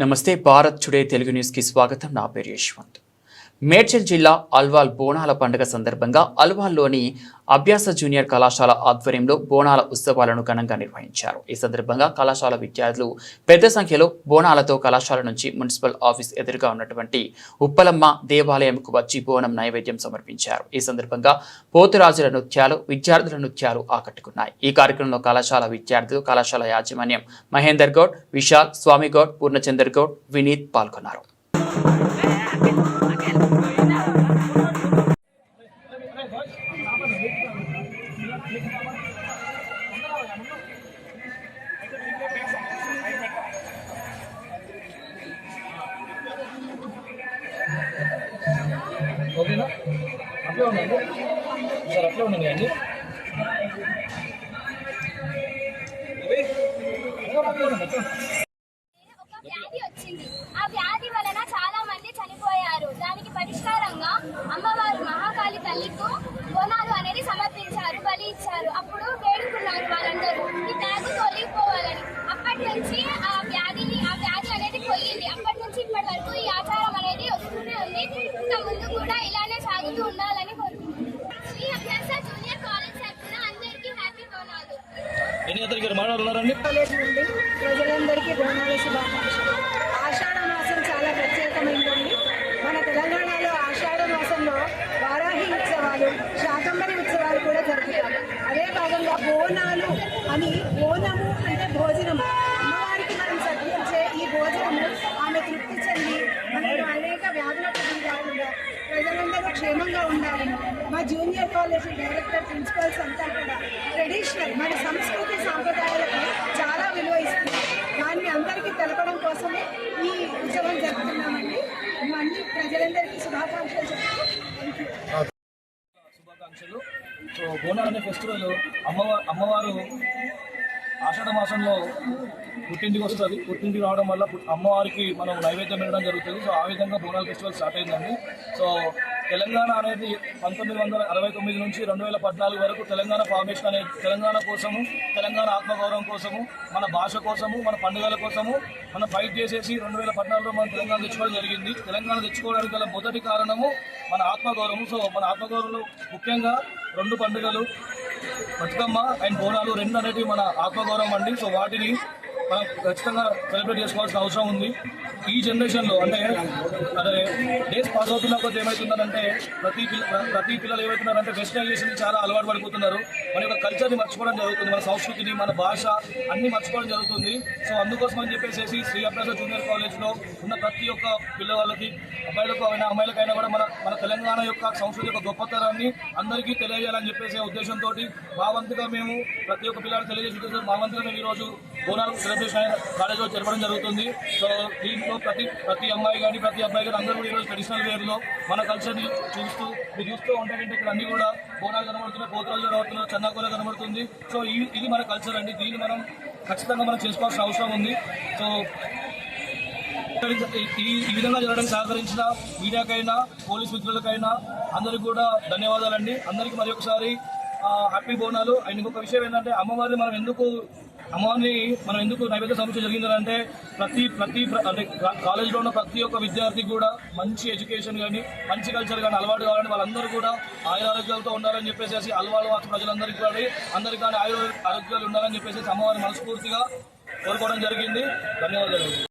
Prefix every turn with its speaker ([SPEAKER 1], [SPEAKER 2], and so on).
[SPEAKER 1] నమస్తే భారత్ టుడే తెలుగు న్యూస్కి స్వాగతం. నా పేరు యశ్వంత్. మేడ్చల్ జిల్లా అల్వాల్ బోనాల పండుగ సందర్భంగా అల్వాల్లోని అభ్యాస జూనియర్ కళాశాల ఆధ్వర్యంలో బోనాల ఉత్సవాలను ఘనంగా నిర్వహించారు. ఈ సందర్భంగా కళాశాల విద్యార్థులు పెద్ద సంఖ్యలో బోనాలతో కళాశాల నుంచి మున్సిపల్ ఆఫీస్ ఎదురుగా ఉన్నటువంటి ఉప్పలమ్మ దేవాలయంకు వచ్చి బోనం నైవేద్యం సమర్పించారు. ఈ సందర్భంగా పోతురాజుల నృత్యాలు విద్యార్థుల నృత్యాలు ఆకట్టుకున్నాయి. ఈ కార్యక్రమంలో కళాశాల విద్యార్థులు కళాశాల యాజమాన్యం మహేందర్ గౌడ్ విశాల్ స్వామి గౌడ్ పూర్ణచందర్ గౌడ్ వినీత్ పాల్గొన్నారు.
[SPEAKER 2] అట్లా ఉండండి. సార్ అట్లా ఉండండి. అండి
[SPEAKER 3] ఒక వ్యాధి వచ్చింది ఆ వ్యాధి వలన చాలా మంది చనిపోయారు. దానికి పరిష్కారంగా అమ్మవారు మహాకాళి తల్లికు
[SPEAKER 2] నేతలు గారు మాట్లాడుతున్నారండి.
[SPEAKER 4] ప్రజలందరికీ బోనాల శుభాకాంక్షలు. ఆషాఢ మాసం చాలా ప్రత్యేకమైనది మన తెలంగాణలో ఆషాఢ మాసంలో వారాహి ఉత్సవాలు శాకంబరి ఉత్సవాలు కూడా జరుగుతాయి అదే భాగంగా బోనాలు అని బోనము అంటే భోజనం అమ్మవారికి మనం సర్పించే ఈ భోజనము ఆమె తృప్తి చెంది మనకు అనేక వ్యాధులకు ప్రజలందరూ క్షేమంగా ఉండాలని మా జూనియర్ కాలేజ్ డైరెక్టర్ ప్రిన్సిపల్స్ అంతా కూడా ట్రెడిషనల్ మన సంస్కృతి సాంప్రదాయాలకు చాలా విలువ ఇస్తుంది దాన్ని అందరికీ తెలపడం కోసమే ఈ ఉత్సవం జరుపుతున్నామండి అన్ని ప్రజలందరికీ శుభాకాంక్షలు
[SPEAKER 2] శుభాకాంక్షలు. సో బోనాలు అనే ఫెస్టివల్ అమ్మవారు అమ్మవారు ఆషాఢ మాసంలో పుట్టింటికి వస్తుంది. పుట్టింటికి రావడం వల్ల అమ్మవారికి మనం నైవేద్యం పెట్టడం జరుగుతుంది. సో ఆ విధంగా బోనాల ఫెస్టివల్ స్టార్ట్ అయిందండి. సో తెలంగాణ అనేది పంతొమ్మిది వందల అరవై తొమ్మిది నుంచి రెండు వేల పద్నాలుగు వరకు తెలంగాణ ఫార్మేషన్ అనేది తెలంగాణ కోసము తెలంగాణ ఆత్మగౌరవం కోసము మన భాష కోసము మన పండుగల కోసము మనం ఫైట్ చేసేసి రెండు వేల పద్నాలుగులో మనం తెలంగాణ తెచ్చుకోవడం జరిగింది. తెలంగాణ తెచ్చుకోవడానికి గల మొదటి కారణము మన ఆత్మగౌరవం. సో మన ఆత్మగౌరవంలో ముఖ్యంగా రెండు పండుగలు బతుకమ్మ అండ్ బోనాలు రెండు అనేటివి మన ఆత్మగౌరవం అండి. సో వాటిని మనం ఖచ్చితంగా సెలబ్రేట్ చేసుకోవాల్సిన అవసరం ఉంది. ఈ జనరేషన్లో అంటే అదే డేస్ పాస్ అవుతున్న కొద్ది ఏమవుతుందంటే ప్రతి పిల్ల ప్రతి పిల్లలు ఏమవుతున్నారంటే వెస్టర్నైజేషన్ చాలా అలవాటు పడిపోతున్నారు. మన యొక్క కల్చర్ని మర్చిపోవడం జరుగుతుంది మన సంస్కృతిని మన భాష అన్ని మర్చిపోవడం జరుగుతుంది. సో అందుకోసం అని చెప్పేసి శ్రీ అభ్యాస జూనియర్ కాలేజ్లో ఉన్న ప్రతి ఒక్క పిల్లవాళ్ళకి అబ్బాయిలకు అయినా అమ్మాయిలకైనా కూడా మన మన తెలంగాణ యొక్క సంస్కృతి యొక్క గొప్పతనాన్ని అందరికీ తెలియజేయాలని చెప్పేసి ఉద్దేశంతో మా వంతుగా మేము ప్రతి ఒక్క పిల్లలకు తెలియజేసే మా వంతుగా మేము ఈరోజు బోనాలు సెలబ్రేషన్ కాలేజ్లో జరపడం జరుగుతుంది. సో దీంట్లో ప్రతి ప్రతి అమ్మాయి కానీ ప్రతి అబ్బాయి కానీ అందరూ కూడా ఈరోజు ట్రెడిషనల్ వేర్లో మన కల్చర్ని చూస్తూ మీరు చూస్తూ ఉంటారంటే ఇక్కడ అన్ని కూడా బోనాలు కనబడుతున్నాయి పోతరాలు కనబడుతున్నాయి చన్నాకోల కనబడుతుంది. సో ఈ ఇది మన కల్చర్ అండి. దీన్ని మనం ఖచ్చితంగా మనం చేసుకోవాల్సిన అవసరం ఉంది. సో ఈ ఈ విధంగా జరగడం సహకరించిన మీడియాకైనా పోలీస్ మిత్రులకైనా అందరికీ కూడా ధన్యవాదాలండి. అందరికీ మరి ఒకసారి హ్యాపీ బోనాలు. అండ్ ఇంకొక విషయం ఏంటంటే అమ్మవారిని మనం ఎందుకు అమ్మవారిని మనం ఎందుకు నైవేద్య సమస్య జరిగిందంటే ప్రతి ప్రతి అంటే కాలేజీలో ఉన్న ప్రతి ఒక్క విద్యార్థికి కూడా మంచి ఎడ్యుకేషన్ కానీ మంచి కల్చర్ కానీ అలవాటు కావాలని వాళ్ళందరూ కూడా ఆయుర ఆరోగ్యాలతో ఉండాలని చెప్పేసి అలవాటు వాసి ప్రజలందరికీ కూడా అందరికీ కానీ ఆయుర ఆరోగ్యాలు ఉండాలని చెప్పేసి అమ్మవారిని మనస్ఫూర్తిగా కోరుకోవడం జరిగింది. ధన్యవాదాలు.